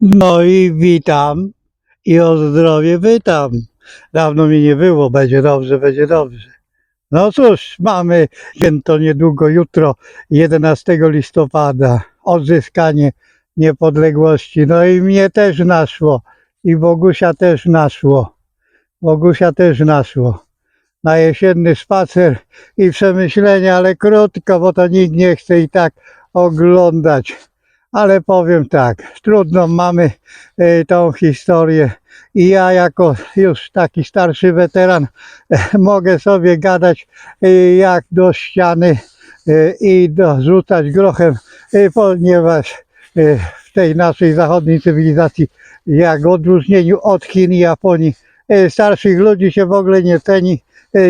No i witam i o zdrowie pytam. Dawno mi nie było, będzie dobrze, będzie dobrze. No cóż, mamy święto niedługo, jutro, 11 listopada, odzyskanie niepodległości. No i mnie też naszło, i Bogusia też naszło. Bogusia też naszło. Na jesienny spacer i przemyślenia, ale krótko, bo to nikt nie chce i tak oglądać. Ale powiem tak, trudno mamy e, tą historię. I ja jako już taki starszy weteran e, mogę sobie gadać e, jak do ściany i dorzucać grochem, ponieważ w tej naszej zachodniej cywilizacji, jak w odróżnieniu od Chin i Japonii, starszych ludzi się w ogóle nie ceni,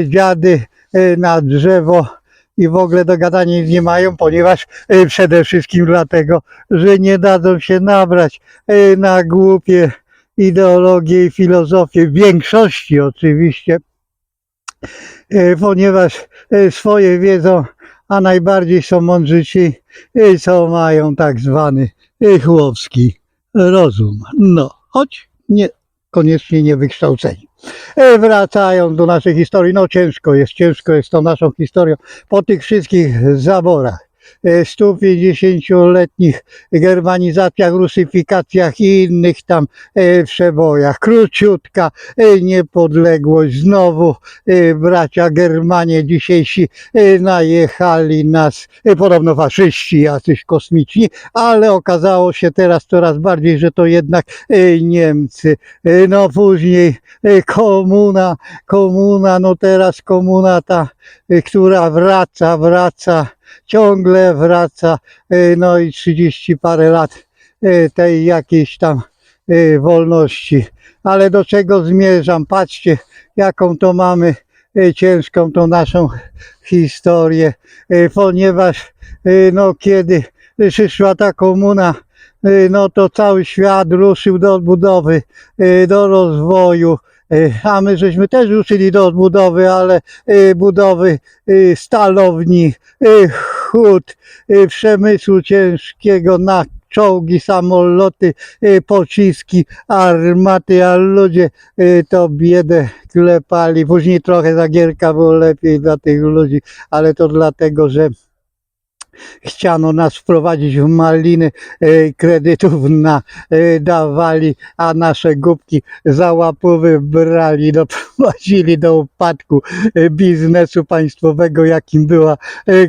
dziady na drzewo i w ogóle do gadania nie mają, ponieważ e, przede wszystkim dlatego, że nie dadzą się nabrać e, na głupie ideologie i filozofię, w większości oczywiście, e, ponieważ swoje wiedzą, a najbardziej są mądrzy ci, co mają tak zwany chłopski rozum. No, choć nie, koniecznie niewykształceni. E, Wracając do naszej historii, no ciężko jest, ciężko jest tą naszą historią po tych wszystkich zaborach. E, 150-letnich germanizacjach, rusyfikacjach i innych tam e, przebojach. Króciutka e, niepodległość. Znowu e, bracia Germanie dzisiejsi najechali nas, podobno faszyści jacyś kosmiczni, ale okazało się teraz coraz bardziej, że to jednak Niemcy. No później komuna, komuna, no teraz komuna ta, która wraca, wraca, ciągle wraca, e, no i 30 parę lat e, tej jakiejś tam e, wolności. Ale do czego zmierzam? Patrzcie, jaką to mamy ciężką tą naszą historię, ponieważ no kiedy przyszła ta komuna, no to cały świat ruszył do odbudowy, do rozwoju, a my żeśmy też ruszyli do odbudowy, ale budowy stalowni, hut, e, przemysłu ciężkiego na czołgi, samoloty, e, pociski, armaty, a ludzie e, to biedę klepali. Później trochę zagierka było lepiej dla tych ludzi, ale to dlatego, że chciano nas wprowadzić w maliny, e, kredytów na, e, dawali, a nasze głupki za łapówy brali, doprowadzili do upadku e, biznesu państwowego, jakim była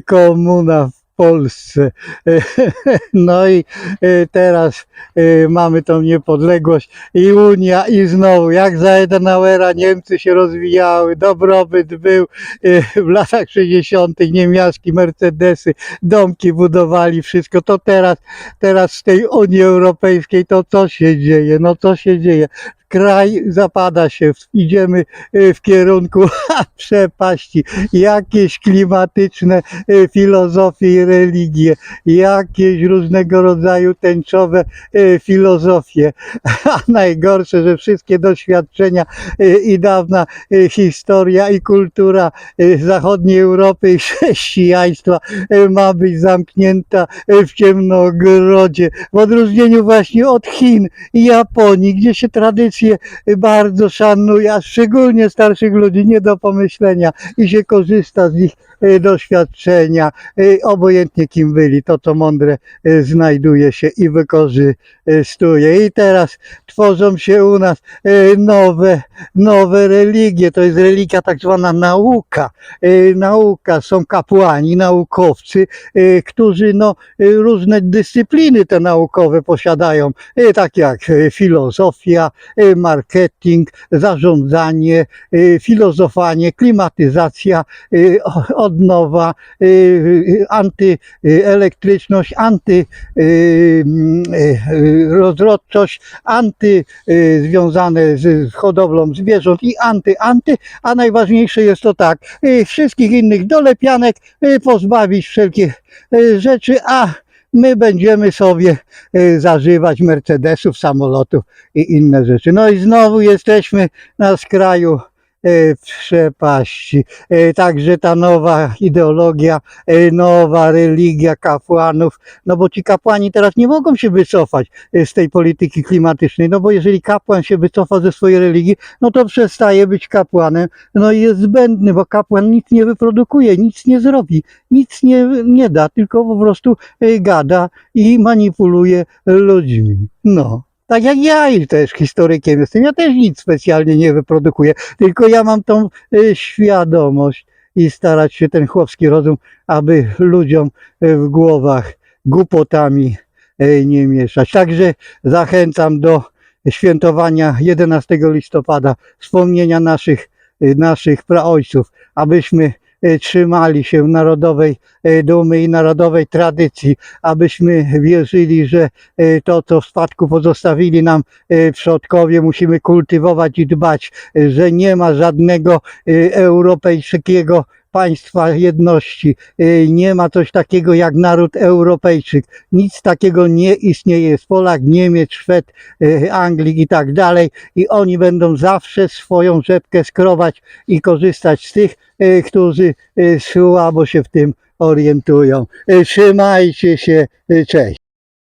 komuna Polsce. No i e, teraz e, mamy tą niepodległość i Unia i znowu, jak za Edenauera Niemcy się rozwijały, dobrobyt był e, w latach 60. niemiecki Mercedesy, domki budowali, wszystko, to teraz, teraz z tej Unii Europejskiej to co się dzieje, no co się dzieje? Kraj zapada się, idziemy e, w kierunku przepaści, jakieś klimatyczne e, filozofie i religie, jakieś różnego rodzaju tęczowe e, filozofie, a najgorsze, że wszystkie doświadczenia i dawna historia i kultura zachodniej Europy i chrześcijaństwa ma być zamknięta w ciemnogrodzie, w odróżnieniu właśnie od Chin i Japonii, gdzie się tradycje bardzo szanuje, a szczególnie starszych ludzi nie do pomyślenia i się korzysta z ich e, doświadczenia, e, obojętnie kim byli, to co mądre e, znajduje się i wykorzystuje. I teraz tworzą się u nas nowe, nowe religie, to jest religia tak zwana nauka. Nauka, są kapłani, naukowcy, którzy no, różne dyscypliny te naukowe posiadają, tak jak filozofia, marketing, zarządzanie, e, filozofowanie, klimatyzacja, o- odnowa, e, antyelektryczność, anty e, mm, e, rozrodczość, anty e, związane z hodowlą zwierząt i anty, anty, a najważniejsze jest to tak, wszystkich innych dolepianek pozbawić wszelkich rzeczy, a my będziemy sobie e, zażywać Mercedesów, samolotów i inne rzeczy. No i znowu jesteśmy na skraju w przepaści. E, Także ta nowa ideologia, e, nowa religia kapłanów, no bo ci kapłani teraz nie mogą się wycofać e, z tej polityki klimatycznej, no bo jeżeli kapłan się wycofa ze swojej religii, no to przestaje być kapłanem, no i jest zbędny, bo kapłan nic nie wyprodukuje, nic nie zrobi, nic nie, nie da, tylko po prostu e, gada i manipuluje ludźmi. No. Tak jak ja i też historykiem jestem, ja też nic specjalnie nie wyprodukuję, tylko ja mam tą e, świadomość i starać się ten chłopski rozum, aby ludziom e, w głowach głupotami e, nie mieszać. Także zachęcam do świętowania 11 listopada, wspomnienia naszych, e, naszych praojców, abyśmy trzymali się narodowej e, dumy i narodowej tradycji, abyśmy wierzyli, że e, to, co w spadku pozostawili nam przodkowie, musimy kultywować i dbać, że nie ma żadnego europejskiego państwa jedności. Nie ma coś takiego jak naród Europejczyk. Nic takiego nie istnieje. Jest Polak, Niemiec, Szwed, Anglik i tak dalej. I oni będą zawsze swoją rzepkę skrobać i korzystać z tych, którzy e, słabo się w tym orientują. E, Trzymajcie się. Cześć.